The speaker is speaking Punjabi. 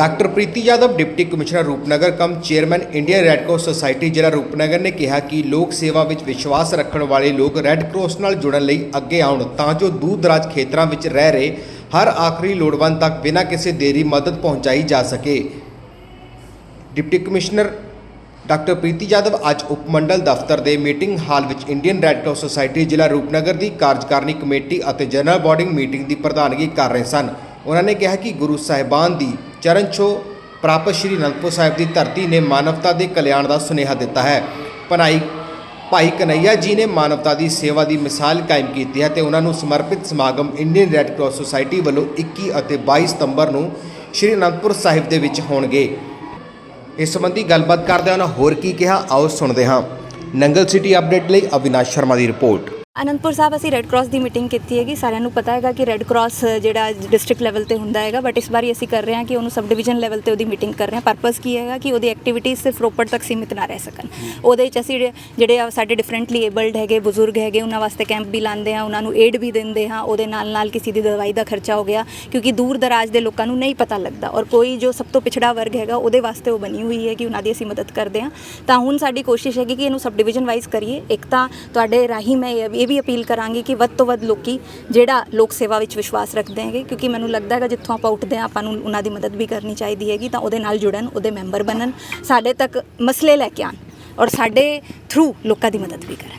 Doctor Preeti Yadav, deputy commissioner Rupnagar, cum chairman Indian Red Cross society, ਜ਼ਿਲ੍ਹਾ ਰੂਪਨਗਰ ਨੇ ਕਿਹਾ ਕਿ ਲੋਕ ਸੇਵਾ ਵਿੱਚ ਵਿਸ਼ਵਾਸ ਰੱਖਣ ਵਾਲੇ ਲੋਕ ਰੈੱਡ ਕਰਾਸ ਨਾਲ ਜੁੜਨ ਲਈ ਅੱਗੇ ਆਉਣ, ਤਾਂ ਜੋ ਦੂਰ ਦਰਾਜ ਖੇਤਰਾਂ ਵਿੱਚ ਰਹਿ ਰਹੇ ਹਰ ਆਖਰੀ ਲੋੜਵੰਦ ਤੱਕ ਬਿਨਾਂ ਕਿਸੇ ਦੇਰੀ ਮਦਦ ਪਹੁੰਚਾਈ ਜਾ ਸਕੇ। Deputy commissioner doctor Preeti Yadav ਅੱਜ ਉਪ ਮੰਡਲ ਦਫ਼ਤਰ ਦੇ ਮੀਟਿੰਗ ਹਾਲ ਵਿੱਚ ਇੰਡੀਅਨ ਰੈੱਡ ਕਰਾਸ ਸੁਸਾਇਟੀ, ਜ਼ਿਲ੍ਹਾ ਰੂਪਨਗਰ ਦੀ ਕਾਰਜਕਾਰਨੀ ਕਮੇਟੀ ਅਤੇ ਜਨਰਲ ਬੋਰਡਿੰਗ ਮੀਟਿੰਗ ਦੀ ਪ੍ਰਧਾਨਗੀ ਕਰ ਰਹੇ ਸਨ। ਉਹਨਾਂ ਨੇ ਕਿਹਾ ਕਿ ਗੁਰੂ ਸਾਹਿਬਾਨ ਦੀ ਚਰਨ ਛੋ ਪ੍ਰਾਪਤ ਸ਼੍ਰੀ ਅਨੰਦਪੁਰ ਸਾਹਿਬ ਦੀ ਧਰਤੀ ਨੇ ਮਾਨਵਤਾ ਦੇ ਕਲਿਆਣ ਦਾ ਸੁਨੇਹਾ ਦਿੱਤਾ ਹੈ। ਭਨਾਈ ਭਾਈ ਕਨਈਆ ਜੀ ਨੇ ਮਾਨਵਤਾ ਦੀ ਸੇਵਾ ਦੀ ਮਿਸਾਲ ਕਾਇਮ ਕੀਤੀ ਹੈ ਤੇ ਉਹਨਾਂ ਨੂੰ ਸਮਰਪਿਤ ਸਮਾਗਮ ਇੰਡੀਅਨ ਰੈੱਡ ਕਰਾਸ ਸੁਸਾਇਟੀ ਵੱਲੋਂ 21 ਅਤੇ 22 ਸਤੰਬਰ ਨੂੰ ਸ਼੍ਰੀ ਅਨੰਦਪੁਰ ਸਾਹਿਬ ਦੇ ਵਿੱਚ ਹੋਣਗੇ। ਇਸ ਸੰਬੰਧੀ ਗੱਲਬਾਤ ਕਰਦਿਆਂ ਉਹਨਾਂ ਹੋਰ ਕੀ ਕਿਹਾ, ਆਓ ਸੁਣਦੇ ਹਾਂ। ਨੰਗਲ ਸਿਟੀ ਅਪਡੇਟ ਲਈ ਅਵਿਨਾਸ਼ ਸ਼ਰਮਾ ਦੀ ਰਿਪੋਰਟ। ਅਨੰਦਪੁਰ ਸਾਹਿਬ ਅਸੀਂ ਰੈੱਡ ਕਰਾਸ ਦੀ ਮੀਟਿੰਗ ਕੀਤੀ ਹੈਗੀ। ਸਾਰਿਆਂ ਨੂੰ ਪਤਾ ਹੈਗਾ ਕਿ ਰੈੱਡ ਕਰਾਸ ਜਿਹੜਾ ਡਿਸਟ੍ਰਿਕਟ ਲੈਵਲ ਤੇ ਹੁੰਦਾ ਹੈਗਾ ਬਟ ਇਸ ਵਾਰੀ ਅਸੀਂ ਕਰ ਰਹੇ ਹਾਂ ਕਿ ਉਹਨੂੰ ਸਬ ਡਿਵੀਜ਼ਨ ਲੈਵਲ ਤੇ ਉਹਦੀ ਮੀਟਿੰਗ ਕਰ ਰਹੇ ਹਾਂ। ਪਰਪਸ ਕੀ ਹੈਗਾ ਕਿ ਉਹਦੀ ਐਕਟੀਵਿਟੀਜ਼ ਸਿਰਫ ਰੋਪੜ ਤੱਕ ਸੀਮਿਤ ਨਾ ਰਹਿ ਸਕਣ। ਉਹਦੇ ਵਿੱਚ ਅਸੀਂ ਜਿਹੜੇ- ਸਾਡੇ ਡਿਫਰੈਂਟਲੀ ਏਬਲਡ ਹੈਗੇ ਬਜ਼ੁਰਗ ਹੈਗੇ ਉਹਨਾਂ ਵਾਸਤੇ ਕੈਂਪ ਵੀ ਲਾਉਂਦੇ ਹਾਂ ਉਹਨਾਂ ਨੂੰ ਏਡ ਵੀ ਦਿੰਦੇ ਹਾਂ। ਉਹਦੇ ਨਾਲ ਨਾਲ ਕਿਸੇ ਦੀ ਦਵਾਈ ਦਾ ਖਰਚਾ ਹੋ ਗਿਆ ਕਿਉਂਕਿ ਦੂਰ ਦਰਾਜ ਦੇ ਲੋਕਾਂ ਨੂੰ ਨਹੀਂ ਪਤਾ ਲੱਗਦਾ। ਔਰ ਕੋਈ ਜੋ ਸਭ ਤੋਂ ਪਿਛੜਾ ਵਰਗ ਹੈਗਾ ਉਹਦੇ ਵਾਸਤੇ ਉਹ ਬਣੀ ਹੋਈ ਹੈ ਕਿ ਉਹਨਾਂ ਦੀ ਅਸੀਂ ਮਦਦ ਕਰਦੇ ਹਾਂ। ਤਾਂ ਹੁਣ ਸਾਡੀ ਕੋਸ਼ਿਸ਼ ਹੈਗੀ ਕਿ ਇਹਨੂੰ ਸਬ ਡਿਵੀਜ਼ਨ ਵਾਈਜ਼ ਕਰੀਏ। ਇੱਕ ਤਾਂ ਤੁਹਾਡੇ ਰਾਹੀਂ ਮੈਂ ਇਹ ਇਹ ਵੀ ਅਪੀਲ ਕਰਾਂਗੀ ਕਿ ਵੱਧ ਤੋਂ ਵੱਧ ਲੋਕੀ ਜਿਹੜਾ ਲੋਕ ਸੇਵਾ ਵਿੱਚ ਵਿਸ਼ਵਾਸ ਰੱਖਦੇ ਹੈਗੇ, ਕਿਉਂਕਿ ਮੈਨੂੰ ਲੱਗਦਾ ਹੈਗਾ ਜਿੱਥੋਂ ਆਪਾਂ ਉੱਠਦੇ ਹਾਂ, ਆਪਾਂ ਨੂੰ ਉਹਨਾਂ ਦੀ ਮਦਦ ਵੀ ਕਰਨੀ ਚਾਹੀਦੀ ਹੈਗੀ, ਤਾਂ ਉਹਦੇ ਨਾਲ ਜੁੜਨ, ਉਹਦੇ ਮੈਂਬਰ ਬਣਨ, ਸਾਡੇ ਤੱਕ ਮਸਲੇ ਲੈ ਕੇ ਆਉਣ ਔਰ ਸਾਡੇ ਥਰੂ ਲੋਕਾਂ ਦੀ ਮਦਦ ਵੀ ਕਰਨ।